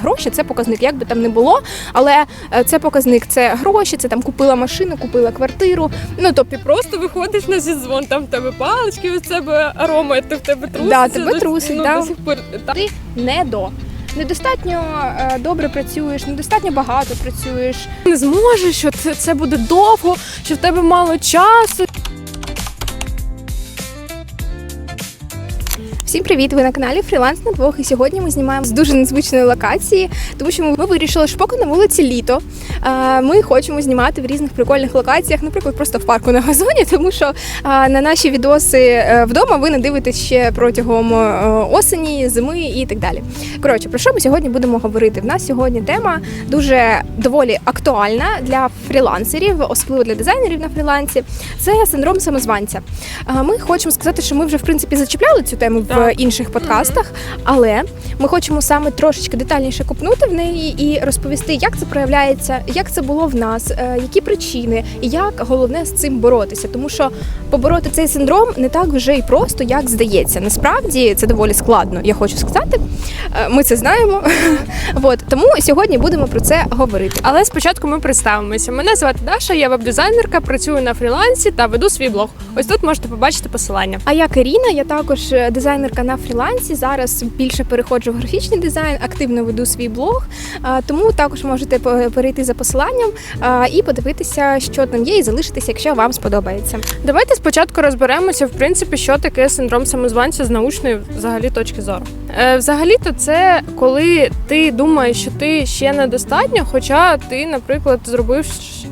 Гроші це показник, як би там не було, але е, це показник, це гроші, це там купила машину, купила квартиру. Ну тобто, Ти просто виходиш на зізвон, там в тебе палички, у тебе арома, і ти в тебе труситься. Да, тебе трусить, ну, да. до сих пор. Так. ти не до. Недостатньо е, добре працюєш, недостатньо багато працюєш. Не зможеш, що це, це буде довго, що в тебе мало часу. Всім привіт! Ви на каналі Фріланс на двох. І сьогодні ми знімаємо з дуже незвичної локації, тому що ми вирішили, що поки на вулиці літо. Ми хочемо знімати в різних прикольних локаціях, наприклад, просто в парку на газоні, тому що на наші відоси е, вдома ви не дивитесь ще протягом е, осені, зими і так далі. Коротше, про що ми сьогодні будемо говорити? В нас сьогодні тема дуже доволі актуальна для фрілансерів, особливо для дизайнерів на фрілансі. Це синдром самозванця. Ми хочемо сказати, що ми вже в принципі зачіпляли цю тему в Так. інших подкастах, але ми хочемо саме трошечки детальніше копнути в неї і розповісти, як це проявляється, як це було в нас, е, які причини, і як головне з цим боротися. Тому що побороти цей синдром не так вже і просто, як здається. Насправді це доволі складно, я хочу сказати. Е, Ми це знаємо. От тому сьогодні будемо про це говорити. Але спочатку ми представимося. Мене звати Даша, я веб-дизайнерка, працюю на фрілансі та веду свій блог. Ось тут можете побачити посилання. А я Каріна, я також е, дизайнерка на фрілансі. Зараз більше переходжу в графічний дизайн, активно веду свій блог. Тому також можете перейти за посиланням і подивитися, що там є, і залишитися, якщо вам сподобається. Давайте спочатку розберемося, в принципі, що таке синдром самозванця з научної взагалі точки зору. Е, взагалі-то це коли ти думаєш, що ти ще недостатньо, хоча ти, наприклад, зробив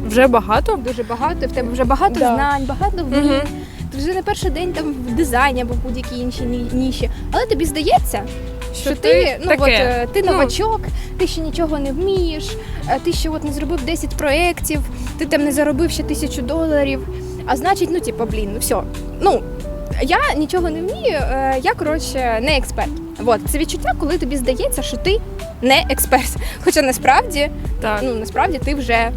вже багато. Дуже багато, в тебе вже багато Да. знань, багато вмінь. Мгм. Вже не перший день там в дизайні або в будь-якій іншій ні- ніші. Але тобі здається, що ти, ну таке. от е, ти Ну. новачок, ти ще нічого не вмієш, е, ти ще от не зробив 10 проєктів, ти там не заробив ще тисячу доларів. А значить, ну типу, блін, ну все. Ну я нічого не вмію, е, я коротше не експерт. От це відчуття, коли тобі здається, що ти не експерт. Хоча насправді, Так. ну насправді ти вже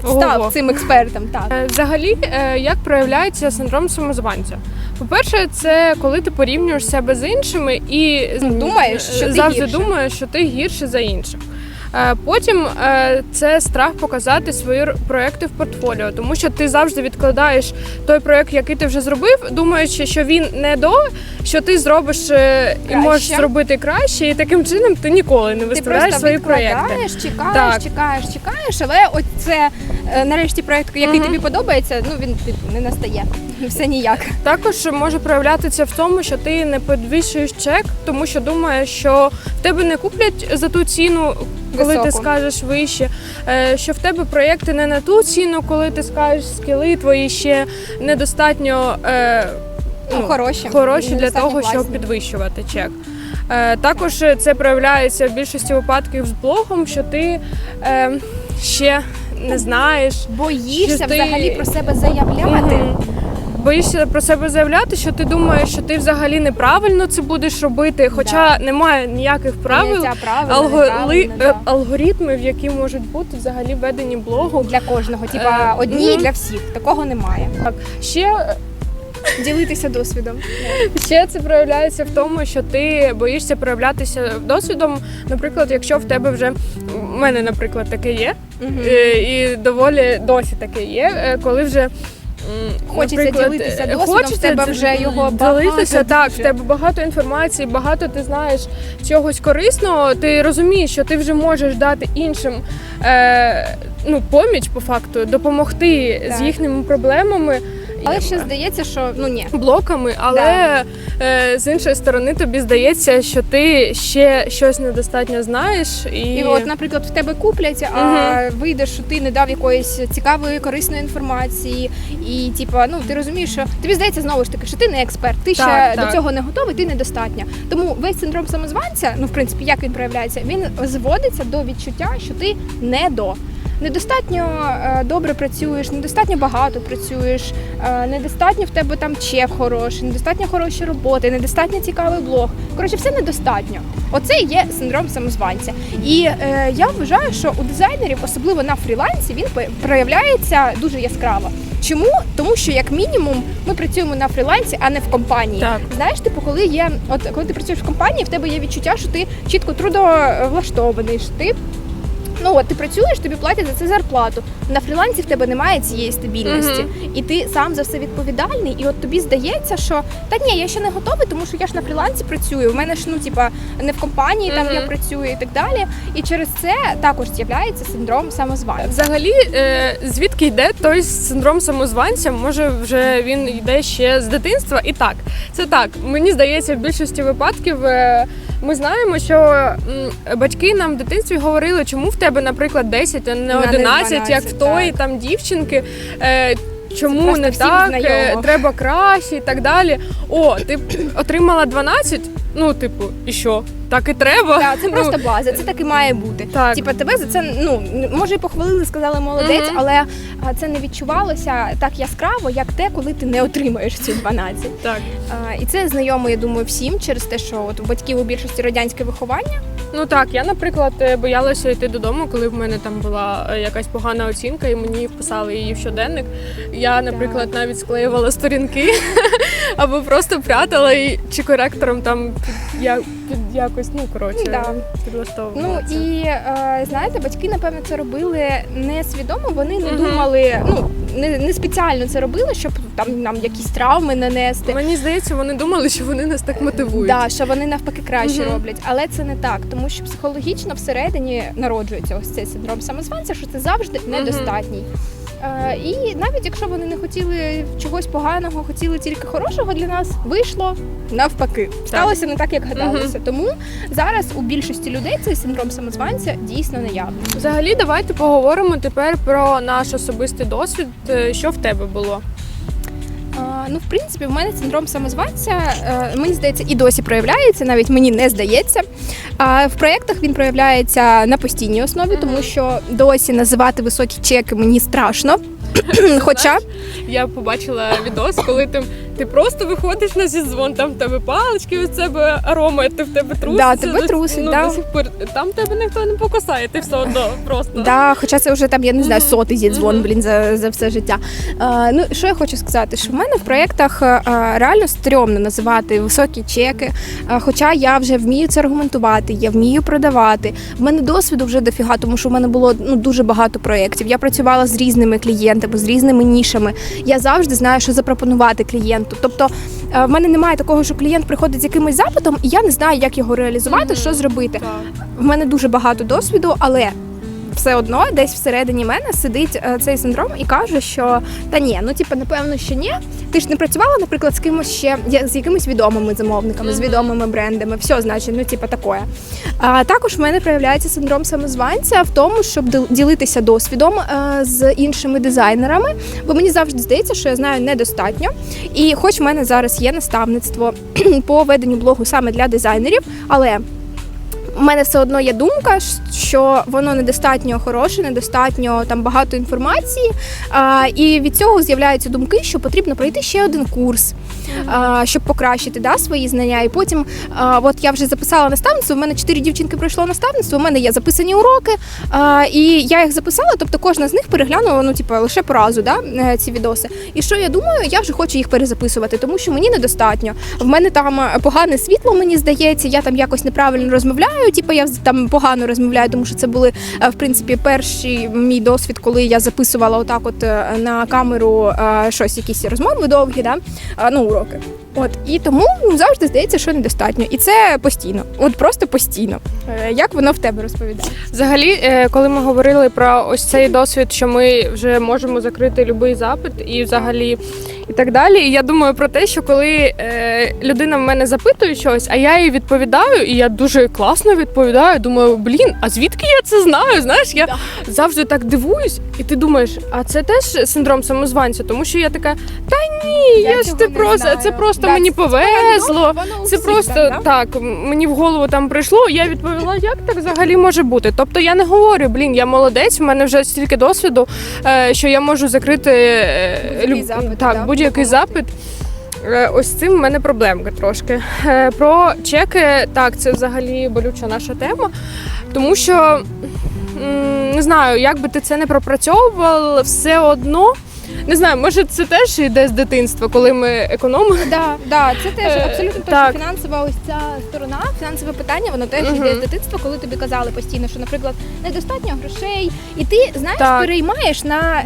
став Ого. цим експертом. Так. Е, Взагалі, е, як проявляється синдром самозванця? По-перше, це коли ти порівнюєш себе з іншими і думаєш, що ти завжди гірше. думаєш, що ти гірше за інших. Е, Потім е, це страх показати свої проекти в портфоліо, тому що ти завжди відкладаєш той проект, який ти вже зробив, думаючи, що він не до, що ти зробиш е, і можеш зробити краще, і таким чином ти ніколи не виставляєш просто свої проекти. відкладаєш, чекаєш, Так. чекаєш, чекаєш, але от це е, нарешті проект, який Мгм. тобі подобається, ну він типу, не настає. Все ніяк. Також може проявлятися в тому, що ти не підвищуєш чек, тому що думаєш, що в тебе не куплять за ту ціну, коли ти скажеш вище. е, Що в тебе проєкти не на ту ціну, коли ти скажеш скіли твої ще недостатньо е, Ну, хороші. хороші для того, щоб підвищувати чек. Е, Також це проявляється в більшості випадків з блогом, що ти ще не знаєш. Боїшся ти- взагалі про себе заявляти. Мгм. Боїшся про себе заявляти, що ти думаєш, що ти взагалі неправильно це будеш робити, хоча немає ніяких правил, Прийняття правил, алго- да. е, алгоритмів, які можуть бути взагалі введені блогу. для кожного. Типа Е, одні мгм. для всіх. Такого немає. Так ще, Ділитися досвідом. ще це проявляється в тому, що ти боїшся проявлятися досвідом. Наприклад, якщо в тебе вже в мене, наприклад, таке є, е, і доволі досі таке є, е, коли вже. Хочеться наприклад, ділитися досвідом, хочеться в тебе вже його ділитися. багато Так, в тебе багато інформації, багато ти знаєш чогось корисного. Ти розумієш, що ти вже можеш дати іншим е, ну, поміч по факту, допомогти з їхніми проблемами. Але ще здається, що ну ні. Блоками, але е, з іншої сторони тобі здається, що ти ще щось недостатньо знаєш, і, І от, наприклад, в тебе куплять, а вийде, що ти не дав якоїсь цікавої, корисної інформації, і типа, ну ти розумієш, що тобі здається знову ж таки, що ти не експерт, ти ще Так, до цього не готовий, ти недостатньо. Тому весь синдром самозванця, ну в принципі, як він проявляється, він зводиться до відчуття, що ти не до. Недостатньо е, добре працюєш, недостатньо багато працюєш, е, недостатньо в тебе там чек хороший, недостатньо хороші роботи, недостатньо цікавий блог. Коротше, все недостатньо. Оце і є синдром самозванця. І е, я вважаю, що у дизайнерів, особливо на фрілансі, він проявляється дуже яскраво. Чому? Тому що як мінімум ми працюємо на фрілансі, а не в компанії. Так. Знаєш, типу, коли є, от коли ти працюєш в компанії, в тебе є відчуття, що ти чітко трудовлаштований, що ти. Ну от ти працюєш, тобі платять за це зарплату. На фрілансі в тебе немає цієї стабільності, і ти сам за все відповідальний. І от тобі здається, що та ні, я ще не готовий, тому що я ж на фрілансі працюю. У мене ж ну типа не в компанії, там я Мгм. працюю і так далі. І через це також з'являється синдром самозванця. Взагалі, е, звідки йде той синдром самозванця? Може, вже він йде ще з дитинства. І так, це так. Мені здається, в більшості випадків е, ми знаємо, що м, батьки нам в дитинстві говорили, чому в тебе, наприклад, 10, а не 11, 12, як в тої так. там дівчинки. Е, Чому не всім так, е, знайомо. треба краще і так далі. О, ти отримала 12, ну, типу, і що? Так і треба. Так, це Ну, просто база, це так і має бути. Так. Типа тебе за це ну може і похвалили, сказали молодець, Мгм. але а, це не відчувалося так яскраво, як те, коли ти не отримаєш ці 12. Так. А, і це знайомо, я думаю, всім через те, що от у батьків у більшості радянське виховання. Ну так, я, наприклад, е, боялася йти додому, коли в мене там була е, якась погана оцінка, і мені писали її в щоденник. Я, наприклад, навіть склеювала сторінки або просто прятала і чи коректором там я, під якось, ну коротше, Да. підлаштовувала. Ну і е, знаєте, батьки, напевно, це робили несвідомо, вони не думали, ну не, не спеціально це робили, щоб там нам якісь травми нанести. Мені здається, вони думали, що вони нас так мотивують. Да, що вони навпаки краще роблять, але це не так, тому що психологічно всередині народжується ось цей синдром самозванця, що це завжди недостатній. Е, і навіть якщо вони не хотіли чогось поганого, хотіли тільки хорошого для нас, вийшло навпаки. Сталося не так, як гадалося. Тому зараз у більшості людей цей синдром самозванця дійсно наявний. Взагалі, давайте поговоримо тепер про наш особистий досвід. Е, Що в тебе було? Ну, в принципі, в мене синдром самозванця, е, мені здається, і досі проявляється, навіть мені не здається. В проєктах він проявляється на постійній основі, тому що досі називати високі чеки мені страшно. Хоча Я побачила відос, коли ти, ти просто виходиш на зізвон, там в тебе палички від себе арома, ти в тебе труситься. Да, тебе до- трусить, ну, да. до сих пор. Там тебе ніхто не покусає, ти все одно просто. Да, хоча це вже там, я не знаю, сотий зідзвон, блін, за, за все життя. А, ну, що я хочу сказати, що в мене в проєктах а, реально стрьомно називати високі чеки. А, хоча я вже вмію це аргументувати, я вмію продавати. В мене досвіду вже дофіга, тому що в мене було ну, дуже багато проєктів. Я працювала з різними клієнтами, з різними нішами. Я завжди знаю, що запропонувати клієнту. Тобто е, в мене немає такого, що клієнт приходить з якимось запитом, і я не знаю, як його реалізувати, що зробити. В мене дуже багато досвіду, але все одно десь всередині мене сидить е, цей синдром і каже, що та ні, ну типу, напевно, що ні. Ти ж не працювала, наприклад, з кимось ще з якимись відомими замовниками, з відомими брендами. Все, значить, ну типу, такое. А також в мене проявляється синдром самозванця в тому, щоб ділитися досвідом е, з іншими дизайнерами, бо мені завжди здається, що я знаю недостатньо. І хоч в мене зараз є наставництво по веденню блогу саме для дизайнерів, але у мене все одно є думка, що воно недостатньо хороше, недостатньо там багато інформації. А, і від цього з'являються думки, що потрібно пройти ще один курс, а, щоб покращити да, свої знання. І потім, а, от я вже записала наставництво. У мене чотири дівчинки пройшло наставництво. У мене є записані уроки, а, і я їх записала. Тобто кожна з них переглянула ну, типу, лише по разу да, е, ці відоси. І що я думаю, я вже хочу їх перезаписувати, тому що мені недостатньо. В мене там е, погане світло, мені здається, я там якось неправильно розмовляю. Типу, я там погано розмовляю, тому що це були е, в принципі перший мій досвід, коли я записувала отак, от е, на камеру е, щось, якісь розмови довгі, да? ну уроки. От і тому завжди здається, що недостатньо, і це постійно, от просто постійно. Як воно в тебе розповідає? Взагалі, коли ми говорили про ось цей досвід, що ми вже можемо закрити будь-який запит і взагалі і так далі. І я думаю про те, що коли е, людина в мене запитує щось, а я їй відповідаю, і я дуже класно відповідаю. Думаю, блін, а звідки я це знаю? Знаєш, я завжди так дивуюсь, і ти думаєш, а це теж синдром самозванця, тому що я така, та ні, я, ж цього ти просто, це просто Да, мені повезло. Це просто так, так, мені в голову там прийшло. Я відповіла, як так взагалі може бути. Тобто я не говорю, блін, я молодець, в мене вже стільки досвіду, е, що я можу закрити е, Будь-який запит, так, да, будь-який запит. Е, Ось цим в мене проблемка трошки. Е, Про чеки, так, це взагалі болюча наша тема, тому що не знаю, як би ти це не пропрацьовував, все одно Не знаю, може це теж йде з дитинства, коли ми економили. Да, да, це теж Е, абсолютно точно фінансова ось ця сторона, фінансове питання, воно теж йде з дитинства, коли тобі казали постійно, що, наприклад, недостатньо грошей, і ти знаєш, Так. переймаєш на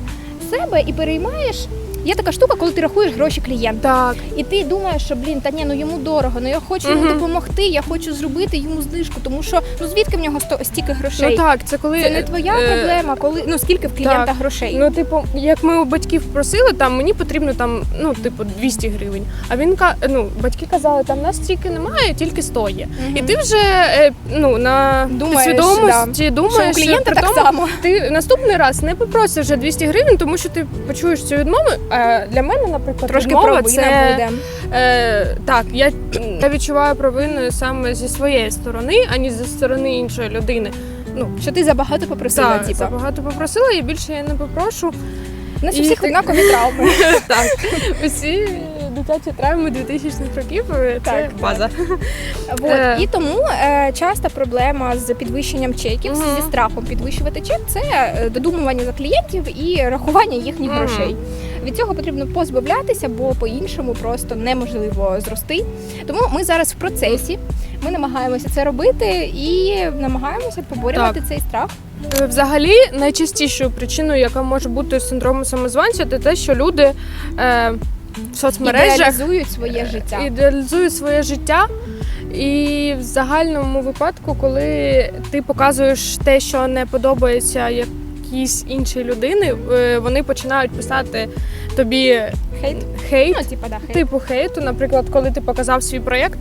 себе і переймаєш. Є така штука, коли ти рахуєш гроші клієнта. Так. І ти думаєш, що блін, та ні, ну йому дорого, ну я хочу йому Мгм. допомогти, я хочу зробити йому знижку, тому що ну звідки в нього сто стільки грошей? Ну так, це коли Це не твоя е, проблема, коли ну скільки в клієнта так. грошей. Ну, типу, як ми у батьків просили, там мені потрібно там, ну, типу, 200 гривень. А він ка- ну, батьки казали, там нас стільки немає, тільки 100 є. Мгм. І ти вже е, ну, на Думаєш, підсвідомості що думаєш, у клієнта при так тому, само. ти наступний раз не попросиш вже 200 гривень, тому що ти почуєш цю відмову. А для мене, наприклад, Трошки відмова провина це буде. Е, так, я, я відчуваю провину саме зі своєї сторони, ані зі сторони іншої людини. Ну, Що ти забагато попросила, так, типу. забагато попросила, і більше я не попрошу. У нас І всіх однакові травми. так, усі дитячі травми 2000-х років це Так, база. Вот. Е. І тому е, часта проблема з підвищенням чеків, Мгм. зі страхом підвищувати чек це е, додумування за клієнтів і рахування їхніх Мгм. грошей. Від цього потрібно позбавлятися, бо по-іншому просто неможливо зрости. Тому ми зараз в процесі. Ми намагаємося це робити і намагаємося поборювати цей страх. Взагалі, найчастішою причиною, яка може бути синдрому самозванця, це те, що люди е, в соцмережах Ідеалізують своє життя. ідеалізують своє життя. І в загальному випадку, коли ти показуєш те, що не подобається якійсь іншій людини, е, вони починають писати тобі Хейт. хейт. Ну, типа, да, хейт. Типу хейту, наприклад, коли ти показав свій проєкт,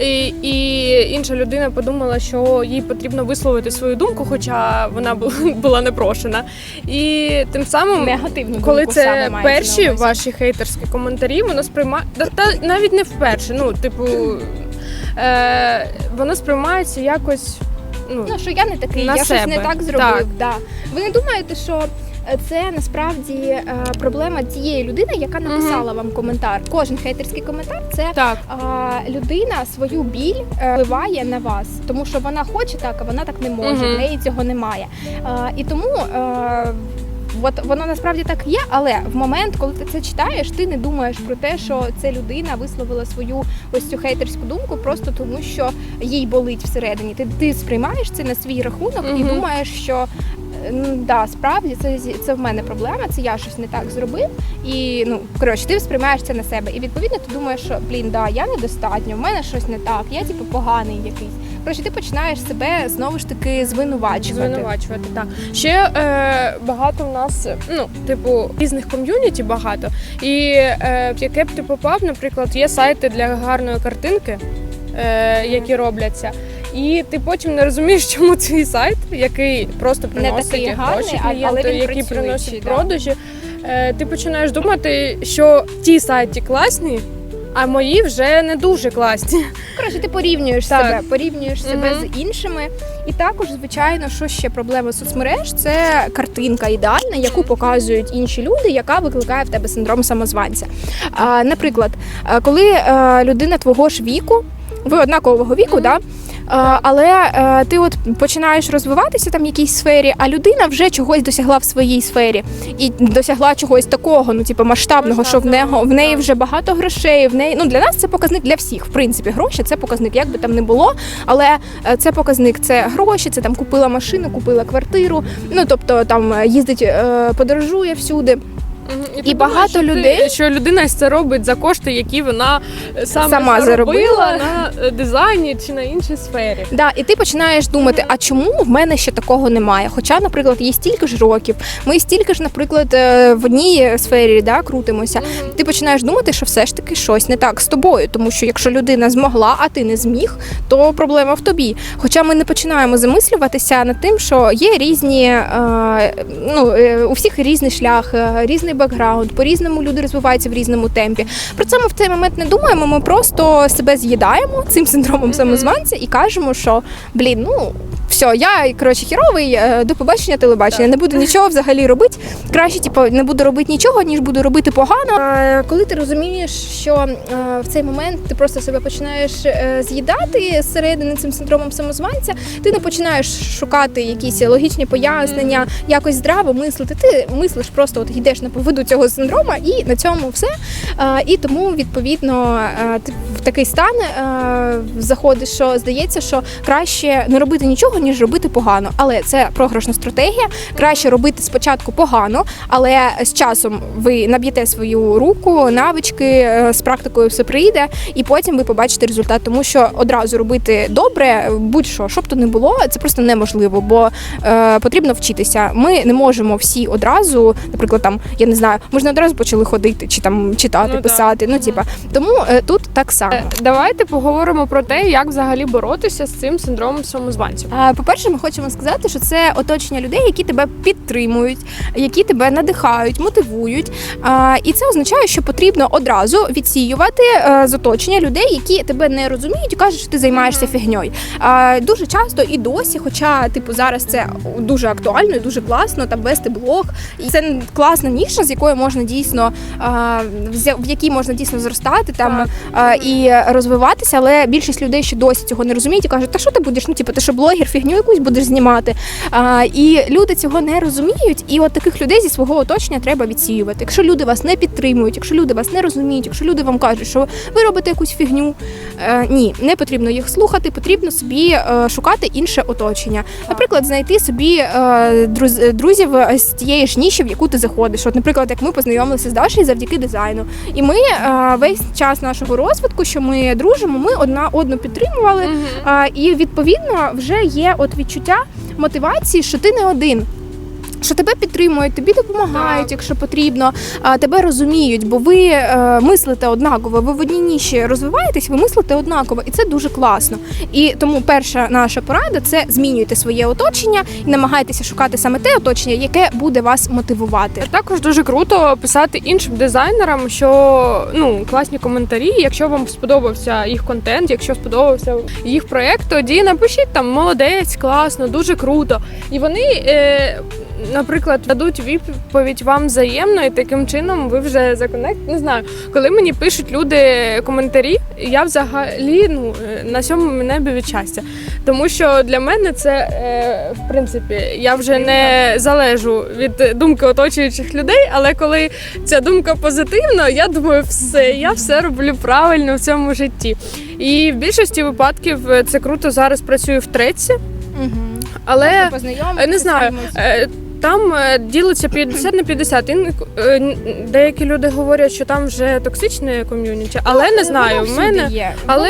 і, і інша людина подумала, що їй потрібно висловити свою думку, хоча вона була, непрошена. І тим самим Негативну коли це перші ваші хейтерські коментарі, воно сприймає та навіть не вперше. Ну, типу, е, воно сприймається якось. Ну, Ну, що я не такий, на я щось не так зробив. Так. Да. Ви не думаєте, що е, це насправді е, проблема тієї людини, яка написала вам коментар. Кожен хейтерський коментар це так. е, людина свою біль е, впливає на вас, тому що вона хоче так, а вона так не може. Мгм. В неї цього немає. Е, і тому. е, От воно насправді так є, але в момент, коли ти це читаєш, ти не думаєш про те, що ця людина висловила свою ось цю хейтерську думку, просто тому що їй болить всередині. Ти, ти сприймаєш це на свій рахунок і думаєш, що ну, да, справді це, це в мене проблема, це я щось не так зробив. І ну коротше, ти сприймаєш це на себе. І відповідно ти думаєш, що блін, да, я недостатньо, в мене щось не так, я типу поганий якийсь. Коротше, ти починаєш себе знову ж таки звинувачувати. Звинувачувати, так. Ще е, багато в нас, ну, типу, різних ком'юніті багато. І е, в яке б ти попав, наприклад, є сайти для гарної картинки, е, які робляться. І ти потім не розумієш, чому цей сайт, який просто приносить такий гроші але він який працюючий, да. продажі, е, ти починаєш думати, що ті сайті класні, а мої вже не дуже класні. Коротше, ти порівнюєш Так. себе, порівнюєш себе Мгм. з іншими. І також, звичайно, що ще проблема соцмереж це картинка ідеальна, яку показують інші люди, яка викликає в тебе синдром самозванця. Наприклад, коли е, людина твого ж віку, ви однакового віку, да? Але е, ти от починаєш розвиватися там в якійсь сфері, а людина вже чогось досягла в своїй сфері і досягла чогось такого, ну типу масштабного, що в нього в неї вже багато грошей. В неї ну для нас це показник для всіх. В принципі, гроші це показник, як би там не було. Але е, це показник, це гроші, це там купила машину, купила квартиру. Ну тобто там е, їздить, подорожує всюди. І ти багато що ти- що людина це робить за кошти, які вона е, саме Сама заробила заробила. на е, дизайні чи на іншій сфері. Да, і ти починаєш думати, а чому в мене ще такого немає? Хоча, наприклад, є стільки ж років, ми стільки ж, наприклад, е, в одній сфері да, крутимося. Ти починаєш думати, що все ж таки щось не так з тобою, тому що якщо людина змогла, а ти не зміг, то проблема в тобі. Хоча ми не починаємо замислюватися над тим, що є різні, ну у всіх різний шлях, е, різний бекграунд, по-різному люди розвиваються в різному темпі. Про це ми в цей момент не думаємо. Ми просто себе з'їдаємо цим синдромом самозванця і кажемо, що блін, ну все, я коротше хіровий, е, до побачення телебачення. Не буду нічого взагалі робити. Краще, типу, не буду робити нічого, ніж буду робити погано. Е, Коли ти розумієш, що е, в цей момент ти просто себе починаєш е, з'їдати зсередини цим синдромом самозванця, ти не починаєш шукати якісь логічні пояснення, якось здраво мислити. Ти мислиш просто, от йдеш на поводу цього синдрома, і на цьому все. І тому відповідно такий стан е, заходиш, що здається, що краще не робити нічого, ніж робити погано. Але це програшна стратегія. Краще робити спочатку погано, але з часом ви наб'єте свою руку, навички е, з практикою все прийде, і потім ви побачите результат. Тому що одразу робити добре, будь-що, щоб то не було, це просто неможливо, бо е, потрібно вчитися. Ми не можемо всі одразу, наприклад, там я не знаю, можна одразу почали ходити чи там читати, Ну, писати. Ну, типа, тому е, тут так само. Е, Давайте поговоримо про те, як взагалі боротися з цим синдромом самозванця. А, По-перше, ми хочемо сказати, що це оточення людей, які тебе підтримують, які тебе надихають, мотивують. І це означає, що потрібно одразу відсіювати е, з оточення людей, які тебе не розуміють і кажуть, що ти займаєшся фігньою. Дуже часто і досі, хоча типу зараз це дуже актуально і дуже класно там вести блог. І це класна ніша, з якої можна дійсно в якій можна дійсно зростати там а, розвиватися, але більшість людей ще досі цього не розуміють і кажуть, та що ти будеш? Ну, типу, ти що блогер, фігню якусь будеш знімати. А, і люди цього не розуміють. І от таких людей зі свого оточення треба відсіювати. Якщо люди вас не підтримують, якщо люди вас не розуміють, якщо люди вам кажуть, що ви робите якусь фігню, е, ні, не потрібно їх слухати, потрібно собі е, шукати інше оточення. Наприклад, знайти собі е, друз- друзів з тієї ж ніші, в яку ти заходиш. От, наприклад, як ми познайомилися з Дашею завдяки дизайну. І ми е, весь час нашого розвитку, що ми дружимо, ми одна одну підтримували. Мгм. А, і відповідно вже є от відчуття мотивації, що ти не один. Що тебе підтримують, тобі допомагають, якщо потрібно, а, тебе розуміють, бо ви е, мислите однаково, ви в одній ніші розвиваєтесь, ви мислите однаково, і це дуже класно. І тому перша наша порада це змінюйте своє оточення і намагайтеся шукати саме те оточення, яке буде вас мотивувати. Також дуже круто писати іншим дизайнерам, що ну класні коментарі. Якщо вам сподобався їх контент, якщо сподобався їх проект, тоді напишіть там молодець, класно, дуже круто. І вони, е, наприклад, дадуть відповідь вам взаємно, і таким чином ви вже законект. Не знаю, коли мені пишуть люди коментарі, я взагалі ну е, на сьомому небі від щастя. Тому що для мене це е, в принципі я вже не залежу від думки оточуючих людей, але коли ця думка позитивна, я думаю, все, я все роблю правильно в цьому житті. І в більшості випадків е, це круто зараз працює в треці, Угу. але Не знаю. Там е, ділиться 50 на 50. І, е, деякі люди говорять, що там вже токсичне ком'юніті, але не знаю. В мене але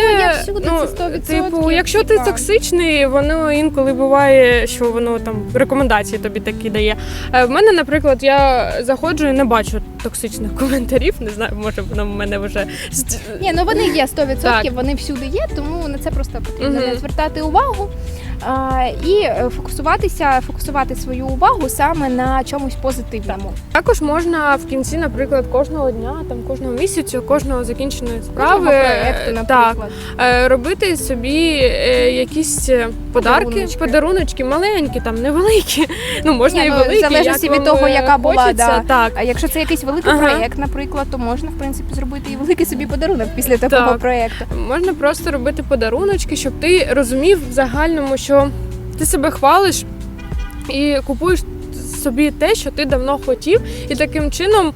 ну, 100%, типу, якщо ти токсичний, воно інколи буває, що воно там рекомендації тобі такі дає. Е, В мене, наприклад, я заходжу і не бачу токсичних коментарів. Не знаю, може воно в мене вже Ні, ну вони є 100%, Так. вони всюди є, тому на це просто потрібно Мгм. не звертати увагу і е, фокусуватися, фокусувати свою увагу саме на чомусь позитивному. Також можна в кінці, наприклад, кожного дня, там кожного місяцю, кожного закінченої справи проекту, е, так, е, робити собі якісь подарки, Подаруночки. подаруночки, маленькі, там невеликі. Ну можна Ні, і ну, великі. в залежності від того, яка була, хочеться, да. так. А якщо це якийсь великий Ага. проєкт, наприклад, то можна в принципі зробити і великий собі подарунок після такого Так. проєкту. Можна просто робити подаруночки, щоб ти розумів в загальному, що ти себе хвалиш і купуєш собі те, що ти давно хотів, і таким чином,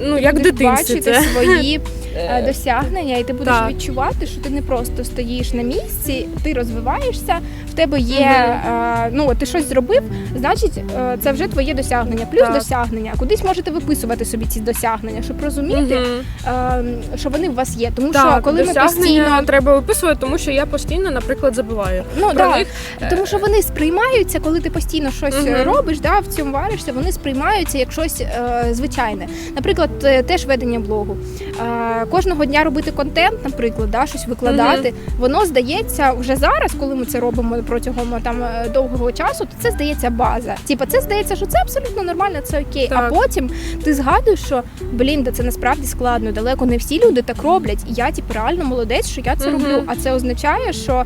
ну як дитинці бачити це. свої е, Е, досягнення, і ти будеш так. відчувати, що ти не просто стоїш на місці, ти розвиваєшся, в тебе є е, ну ти щось зробив, значить е, це вже твоє досягнення, плюс Так. досягнення. Кудись можете виписувати собі ці досягнення, щоб розуміти, Мгм. е, що вони у вас є. Тому Так, що коли ми постійно треба виписувати, тому що я постійно, наприклад, забуваю ну про да, них. тому що вони сприймаються, коли ти постійно щось е, робиш, да, в цьому варишся, вони сприймаються як щось е, звичайне. Наприклад, теж ведення блогу. Е, кожного дня робити контент, наприклад, да, щось викладати, воно здається вже зараз, коли ми це робимо протягом е, там е, довгого часу, то це здається база. Типа, це здається, що це абсолютно нормально, це окей. Так. А потім ти згадуєш, що блін, да це насправді складно. Далеко не всі люди так роблять. І я, типу, реально молодець, що я це роблю. А це означає, що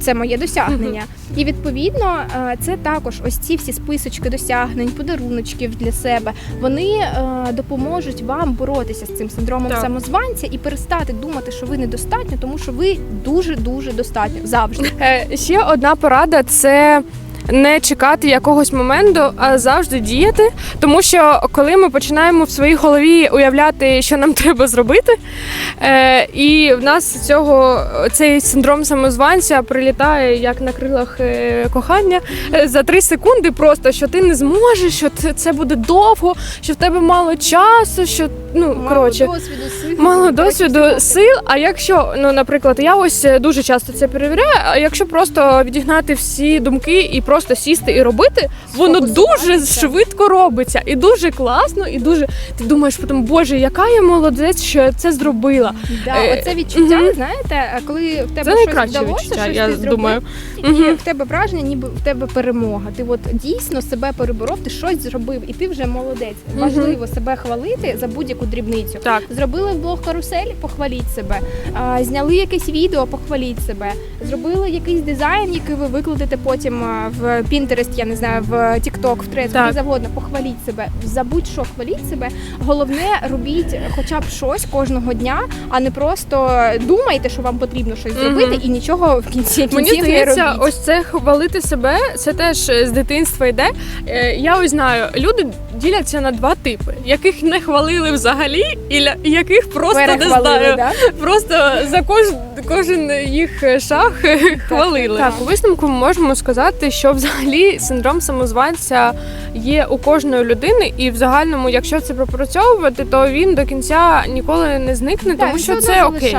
це моє досягнення. І відповідно е, це також ось ці всі списочки досягнень, подаруночків для себе. Вони е, допоможуть вам боротися з цим синдромом Так. самозванця і перестати думати, що ви недостатньо, тому що ви дуже дуже достатньо завжди. Е, Ще одна порада це. Не чекати якогось моменту, а завжди діяти. Тому що коли ми починаємо в своїй голові уявляти, що нам треба зробити, е, і в нас цього цей синдром самозванця прилітає як на крилах е, кохання е, за три секунди, просто що ти не зможеш, що це, буде довго, що в тебе мало часу, що ну коротше. Мало досвіду, сил. Мало досвіду сил. А якщо, ну наприклад, я ось е, дуже часто це перевіряю. А якщо просто відігнати всі думки і просто сісти і робити, воно дуже швидко робиться і дуже класно, і дуже ти думаєш потім, боже, яка я молодець, що я це зробила. Да, Е, оце відчуття, мгм. знаєте, коли в тебе Це щось вдалося, відчуття, щось я ти зробив, думаю. і в тебе враження, ніби в тебе перемога. Ти от дійсно себе переборов, ти щось зробив, і ти вже молодець. Мгм. Важливо себе хвалити за будь-яку дрібницю. Так. Зробили блог карусель, похваліть себе. А, зняли якесь відео, похваліть себе. Зробили якийсь дизайн, який ви викладете потім а, в Pinterest, я не знаю, в TikTok, в Threads, Так. куди завгодно. Похваліть себе. За будь-що хваліть себе. Головне, робіть хоча б щось кожного дня, а не просто думайте, що вам потрібно щось зробити, і нічого в кінці Мені кінців не здається, робіть. ось це хвалити себе, це теж з дитинства йде. Е, Я ось знаю, люди діляться на два типи, яких не хвалили взагалі, і ля- яких просто не Перехвалили, знаю. да? Просто за кож, кожен їх шаг хвалили. так. Так, у висновку ми можемо сказати, що взагалі синдром самозванця є у кожної людини, і в загальному, якщо це пропрацьовувати, то він до кінця ніколи не зникне, тому що це окей.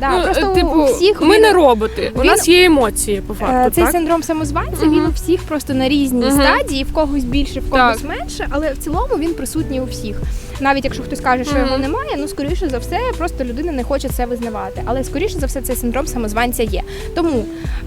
Да. Ну, Просто типу, у всіх ми він- не роботи. У він- нас є емоції по Е, факту. Цей так? синдром самозванця Мгм. він у всіх просто на різній Мгм. стадії, в когось більше, в когось Так. менше, але в цілому він присутній у всіх. Навіть якщо хтось каже, що його немає, ну скоріше за все, просто людина не хоче це визнавати. Але скоріше за все, цей синдром самозванця є. Тому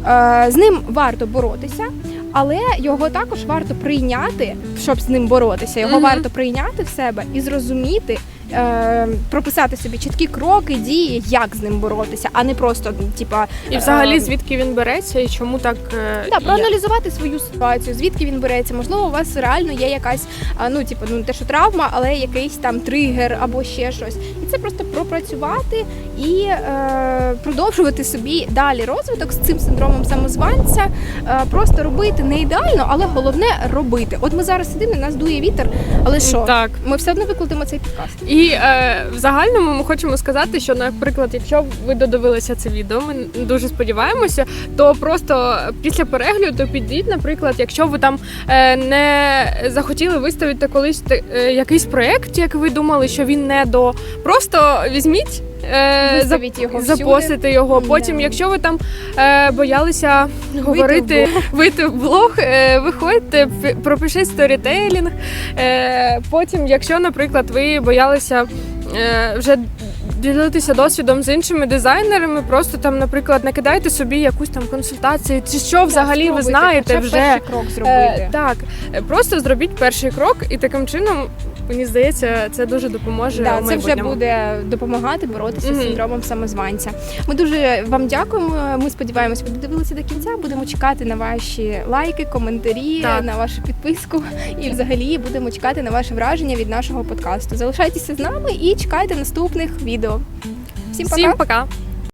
е, з ним варто боротися. Але його також варто прийняти, щоб з ним боротися. Його Мгм. варто прийняти в себе і зрозуміти, е, прописати собі чіткі кроки, дії, як з ним боротися, а не просто типа І взагалі е, звідки він береться і чому так е, Да, проаналізувати свою ситуацію, звідки він береться. Можливо, у вас реально є якась, а, ну типу, ну те, що травма, але якийсь там тригер або ще щось. Це просто пропрацювати і е, продовжувати собі далі розвиток з цим синдромом самозванця. Е, просто робити не ідеально, але головне робити. От ми зараз сидимо, нас дує вітер, але що? Так. Ми все одно викладемо цей підкаст. І е, в загальному ми хочемо сказати, що, наприклад, якщо ви додивилися це відео, ми дуже сподіваємося, то просто після перегляду підіть, наприклад, якщо ви там е, не захотіли виставити колись е, якийсь проєкт, як ви думали, що він не до просто візьміть. Е, Виставіть його всюди. його. Потім, yeah. якщо ви там е, боялися говорити, вийти в блог, е, виходьте, пропишіть сторітейлінг. Е, потім, якщо, наприклад, ви боялися е, вже ділитися досвідом з іншими дизайнерами, просто там, наприклад, накидайте собі якусь там консультацію, чи що взагалі ви знаєте хоча б вже. перший крок Е, зробити. так, Е, просто зробіть перший крок, і таким чином, мені здається, це дуже допоможе. Да, у це вже майбутньому. буде допомагати боротися з Мгм. синдромом самозванця. Ми дуже вам дякуємо. Ми сподіваємось, ви додивилися до кінця. Будемо чекати на ваші лайки, коментарі, Так. на вашу підписку. І взагалі будемо чекати на ваше враження від нашого подкасту. Залишайтеся з нами і чекайте наступних відео. Всім пока! Всім пока!